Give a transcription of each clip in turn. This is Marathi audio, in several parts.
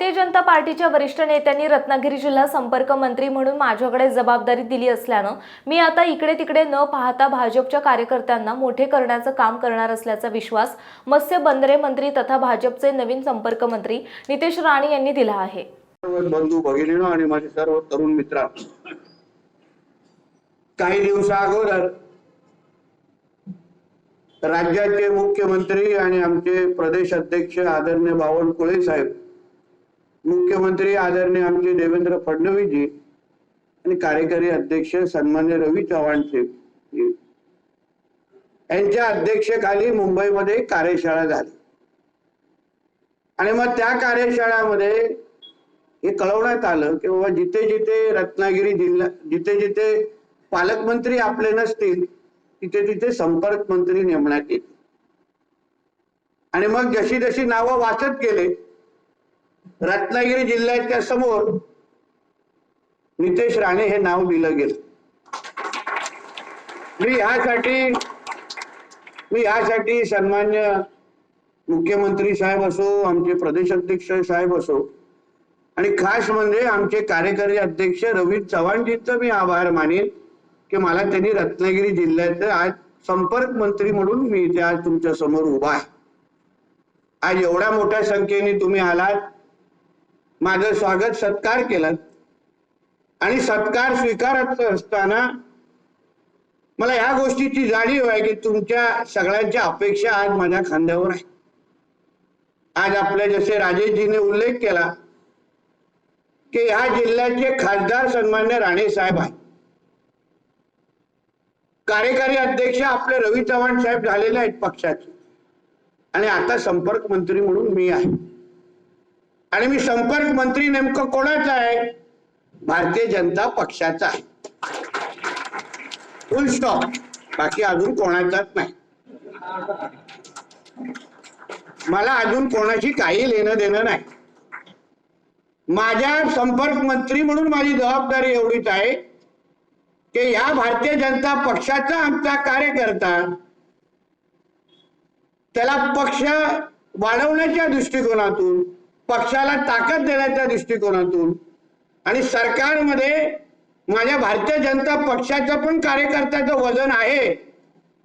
भारतीय जनता पार्टीच्या वरिष्ठ नेत्यांनी रत्नागिरी जिल्हा संपर्क मंत्री म्हणून माझ्याकडे जबाबदारी दिली असल्यानं मी आता इकडे तिकडे न पाहता भाजपच्या कार्यकर्त्यांना मोठे करण्याचं काम करणार असल्याचा विश्वास मत्स्य बंदरे मंत्री तथा भाजपचे नवीन संपर्क मंत्री नितेश राणे यांनी दिला आहे. बंधू भगिनीनो आणि माझे सर्व तरुण मित्र काही दिवसा अगोदर राज्याचे मुख्यमंत्री आणि आमचे प्रदेश अध्यक्ष आदरणीय बावनकुळे साहेब मुख्यमंत्री आदरणीय आमचे देवेंद्र फडणवीसजी आणि कार्यकारी अध्यक्ष सन्मान्य रवी चव्हाण साहेब यांच्या अध्यक्षेखाली मुंबईमध्ये कार्यशाळा झाली. आणि मग त्या कार्यशाळामध्ये हे कळवण्यात आलं की बाबा जिथे जिथे रत्नागिरी जिल्हा जिथे जिथे पालकमंत्री आपले नसतील तिथे तिथे संपर्क मंत्री नेमण्यात येतील. आणि मग जशी जशी नावं वाचत गेले रत्नागिरी जिल्ह्याच्या समोर नितेश राणे हे नाव दिलं गेलं. मी ह्यासाठी मी ह्यासाठी सन्मान्य मुख्यमंत्री साहेब असो आमचे प्रदेश अध्यक्ष साहेब असो आणि खास म्हणजे आमचे कार्यकारी अध्यक्ष रवी चव्हाणजींचा मी आभार मानेन की मला त्यांनी रत्नागिरी जिल्ह्याचे आज संपर्क मंत्री म्हणून मी इथे आज तुमच्यासमोर उभा आहे. आज एवढ्या मोठ्या संख्येने तुम्ही आलात माझं स्वागत सत्कार केलं. आणि सत्कार स्वीकारत असताना मला ह्या गोष्टीची जाणीव आहे की तुमच्या सगळ्यांच्या अपेक्षा आज माझ्या खांद्यावर आहे. आज आपल्या जसे राजेशजीने उल्लेख केला की ह्या जिल्ह्याचे खासदार सन्मान्य राणे साहेब आहेत. कार्यकारी अध्यक्ष आपले रवी चव्हाण साहेब झालेले आहेत पक्षाचे. आणि आता संपर्क मंत्री म्हणून मी आहे. आणि मी संपर्क मंत्री नेमकं कोणाचा आहे? भारतीय जनता पक्षाचा आहे. फुल स्टॉप बाकी अजून कोणाचाच नाही. मला अजून कोणाशी काही लेणं देणं नाही. माझ्या संपर्क मंत्री म्हणून माझी जबाबदारी एवढीच आहे की या भारतीय जनता पक्षाचा आमचा कार्यकर्ता त्याला पक्ष वाढवण्याच्या दृष्टिकोनातून पक्षाला ताकद देण्याच्या दृष्टिकोनातून आणि सरकारमध्ये माझ्या भारतीय जनता पक्षाचं पण कार्यकर्त्याचं वजन आहे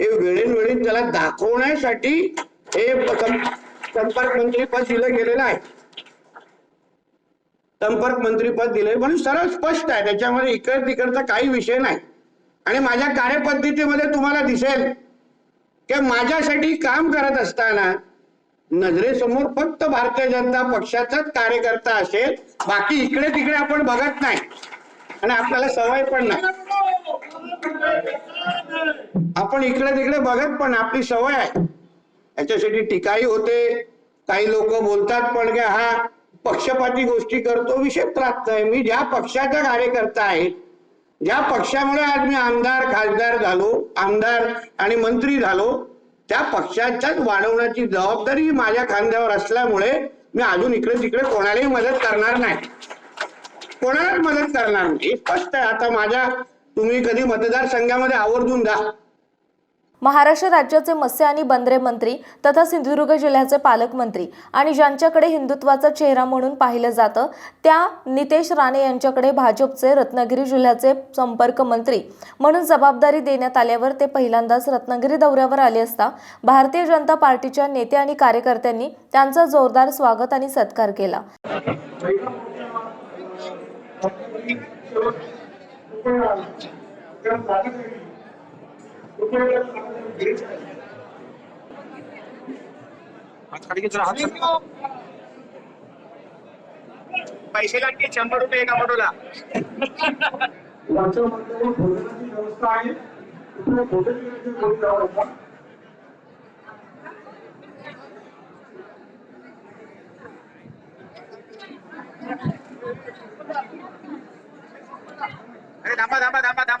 हे वेळेनवेळी त्याला दाखवण्यासाठी हे संपर्क मंत्री पद दिलं गेलेलं आहे. संपर्क मंत्रीपद दिले म्हणून सरळ स्पष्ट आहे त्याच्यामध्ये इकड तिकडचा काही विषय नाही. आणि माझ्या कार्यपद्धतीमध्ये तुम्हाला दिसेल की माझ्यासाठी काम करत असताना नजरेसमोर फक्त भारतीय जनता पक्षाचाच कार्यकर्ता असेल बाकी इकडे तिकडे आपण बघत नाही. आणि आपल्याला सवय पण नाही. आपण इकडे तिकडे बघत पण आपली सवय आहे. याच्यासाठी टीकाही होते काही लोक बोलतात पण की हा पक्षपाती गोष्टी करतो विषय प्राप्त आहे. मी ज्या पक्षाचा कार्यकर्ता आहे ज्या पक्षामुळे आज मी आमदार खासदार झालो आमदार आणि मंत्री झालो त्या पक्षाच्याच वाढवण्याची जबाबदारी माझ्या खांद्यावर असल्यामुळे मी अजून इकडे तिकडे कोणालाही मदत करणार नाही. कोणालाच मदत करणार नाही. स्पष्ट आहे. आता माझ्या तुम्ही कधी मतदारसंघामध्ये आवर्जून जा महाराष्ट्र राज्याचे मत्स्य आणि बंदरे मंत्री तथा सिंधुदुर्ग जिल्ह्याचे पालकमंत्री आणि ज्यांच्याकडे हिंदुत्वाचा चेहरा म्हणून पाहिलं जातं त्या नितेश राणे यांच्याकडे भाजपचे रत्नागिरी जिल्ह्याचे संपर्क मंत्री म्हणून जबाबदारी देण्यात आल्यावर ते पहिल्यांदाच रत्नागिरी दौऱ्यावर आले असता भारतीय जनता पार्टीच्या नेते आणि कार्यकर्त्यांनी त्यांचा जोरदार स्वागत आणि सत्कार केला. पैसे लागते शंभर रुपये एका फोटोला वरच्या मजल्यावर भोजनाची व्यवस्था आहे इकडे भोजन करायची कोणी जाऊ नका अरे थांबा थांबा थांबा थांबा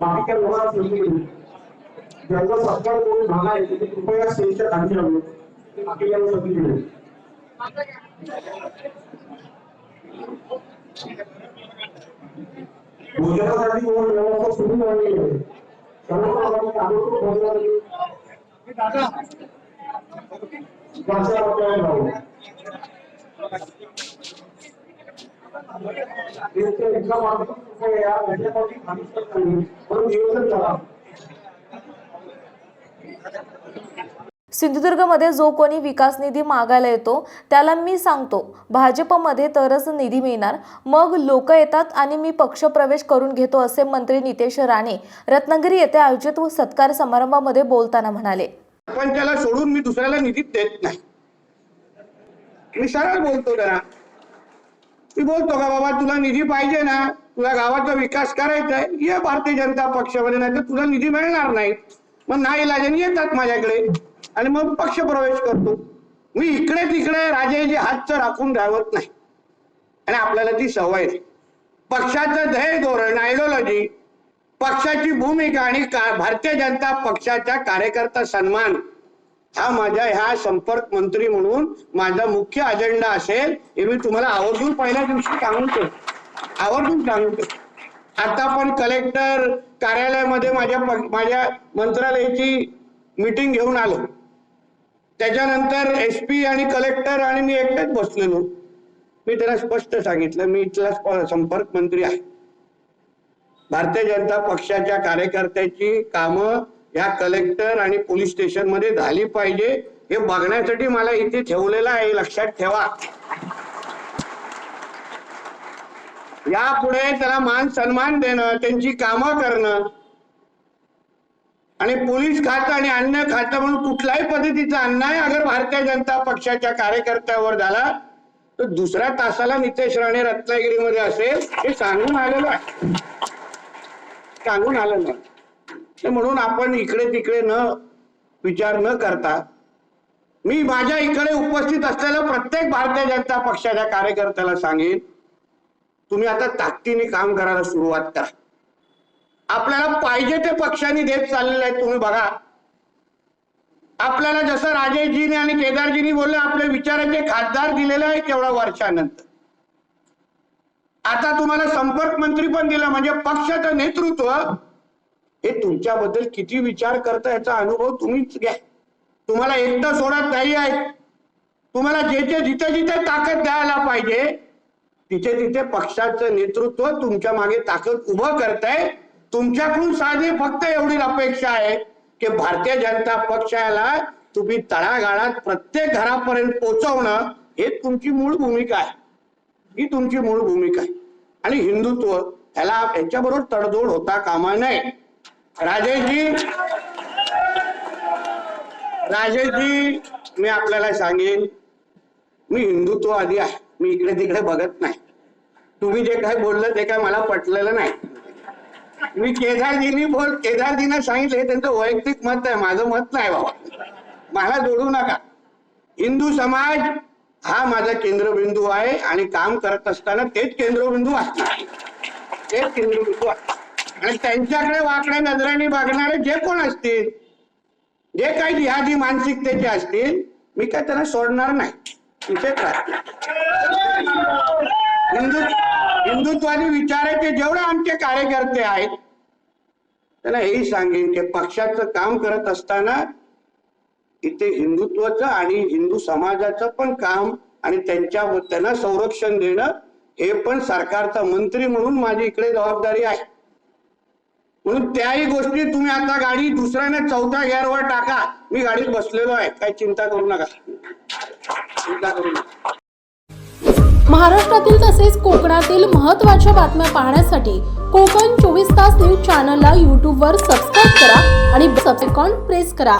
बाकी लोकांना संधी मिळेल ज्यांचा सत्कार करून भागा आहे त्यांनी कृपया स्टेजच्या खाली यावं बाकीच्या संधी मिळेल भोजनासाठी कोण व्यवस्था सुरू झालेली आहे सर्व ताबडतोब भोजनासाठी वापरायला लावू. इथे एका माणसाला कृपया या याच्यासाठी माणसं करून परत नियोजन करा सिंधुदुर्गमध्ये जो कोणी विकास निधी मागायला येतो त्याला मी सांगतो भाजपमध्ये तरच निधी मिळणार. मग लोक येतात आणि मी पक्षप्रवेश करून घेतो असे मंत्री नितेश राणे रत्नागिरी येथे आयोजित सत्कार समारंभामध्ये बोलताना म्हणाले. पण त्याला सोडून मी दुसऱ्याला निधी देत नाही. मी सरळ बोलतो जरा. मी बोलतो का बाबा तुला निधी पाहिजे ना तुला गावाचा विकास करायचा आहे ये भारतीय जनता पक्षामध्ये नाही तर तुला निधी मिळणार नाही. मग नाही इलाजाने येतात माझ्याकडे. आणि मग पक्ष प्रवेश करतो. मी इकडे तिकडे राजाजी हातचं राखून राहत नाही. आणि आपल्याला ती सवय नाही पक्षाचं ध्येय धोरण आयडिओलॉजी पक्षाची भूमिका आणि का- भारतीय जनता पक्षाच्या कार्यकर्ता सन्मान हा माझ्या ह्या संपर्क मंत्री म्हणून माझा मुख्य अजेंडा असेल हे मी तुम्हाला आवर्जून पहिल्या दिवशी सांगतो. आवर्जून सांगतो. आता पण कलेक्टर कार्यालयामध्ये माझ्या माझ्या मंत्रालयाची मीटिंग घेऊन आलो. त्याच्यानंतर एस पी आणि कलेक्टर आणि मी एकटेच बसलेलो. मी त्याला स्पष्ट सांगितलं मी इथला संपर्क मंत्री आहे. भारतीय जनता पक्षाच्या कार्यकर्त्याची कामं या कलेक्टर आणि पोलीस स्टेशनमध्ये झाली पाहिजे. हे बघण्यासाठी मला इथे ठेवलेलं आहे. लक्षात ठेवा. यापुढे त्याला मान सन्मान देणं त्यांची कामं करणं आणि पोलीस खातं आणि अन्य खातं म्हणून कुठल्याही पद्धतीचा अन्याय अगर भारतीय जनता पक्षाच्या कार्यकर्त्यावर झाला तर दुसऱ्या तासाला नितेश राणे रत्नागिरीमध्ये असेल हे सांगून आलेलं आहे. सांगून आलेलं नाही. म्हणून आपण इकडे तिकडे न विचार न करता मी माझ्या इकडे उपस्थित असलेल्या प्रत्येक भारतीय जनता पक्षाच्या कार्यकर्त्याला सांगेन तुम्ही आता ताकदीने काम करायला सुरुवात करा. आपल्याला पाहिजे ते पक्षांनी देत चाललेलं आहे तुम्ही बघा. आपल्याला जसं राजेशजीने आणि केदारजीनी बोलले आपले विचाराचे खासदार दिलेले आहे तेवढ्या वर्षानंतर. आता तुम्हाला संपर्क मंत्री पण दिला म्हणजे पक्षाचं नेतृत्व हे तुमच्याबद्दल किती विचार करता याचा अनुभव तुम्हीच घ्या. तुम्हाला एकदा सोडत नाही आहे तुम्हाला जेथे जिथे जिथे ताकद द्यायला पाहिजे तिथे तिथे पक्षाचं नेतृत्व तुमच्या मागे ताकद उभं करताय. तुमच्याकडून साधी फक्त एवढी अपेक्षा आहे की भारतीय जनता पक्षाला तुम्ही तळागाळात प्रत्येक घरापर्यंत पोहोचवणं हे तुमची मूळ भूमिका आहे. ही तुमची मूळ भूमिका आहे. आणि हिंदुत्व ह्याला याच्याबरोबर तडजोड होता कामा नये. राजेशजी. राजेशजी मी आपल्याला सांगेन मी हिंदुत्ववादी आहे. मी इकडे तिकडे बघत नाही. तुम्ही जे काही बोललं ते काय मला पटलेलं नाही. मी केदारजीनी बोल केदारजीने सांगितले त्यांचं वैयक्तिक मत आहे. माझं मत नाही बाबा. मला जोडू नका. हिंदू समाज हा माझा केंद्रबिंदू आहे आणि काम करत असताना तेच केंद्रबिंदू असणार. तेच केंद्रबिंदू असणार. आणि त्यांच्याकडे वाकड्या नजरेने बघणारे जे कोण असतील जे काही जिहादी मानसिकतेचे असतील मी काय त्यांना सोडणार नाही. हिंदुत्वाची राहतील हिंदू हिंदुत्वादी विचाराचे जेवढे आमचे कार्यकर्ते आहेत त्यांना हेही सांगेन की पक्षाचं काम करत असताना इथे हिंदुत्वाचं आणि हिंदू समाजाचं पण काम आणि त्यांच्या त्यांना संरक्षण देणं हे पण सरकारचा मंत्री म्हणून माझी इकडे जबाबदारी आहे. म्हणून त्याही गोष्टी तुम्ही आता गाडी दुसऱ्याने चौथ्या गिअरवर टाका. मी गाडीत बसलेलो आहे. काही चिंता करू नका. चिंता करू नका. महाराष्ट्रातील तसेच कोकणातील महत्त्वाच्या बातम्या पाहण्यासाठी कोकण चोवीस तास न्यूज चॅनलला यूट्यूबवर सबस्क्राईब करा आणि सबसेकॉन प्रेस करा.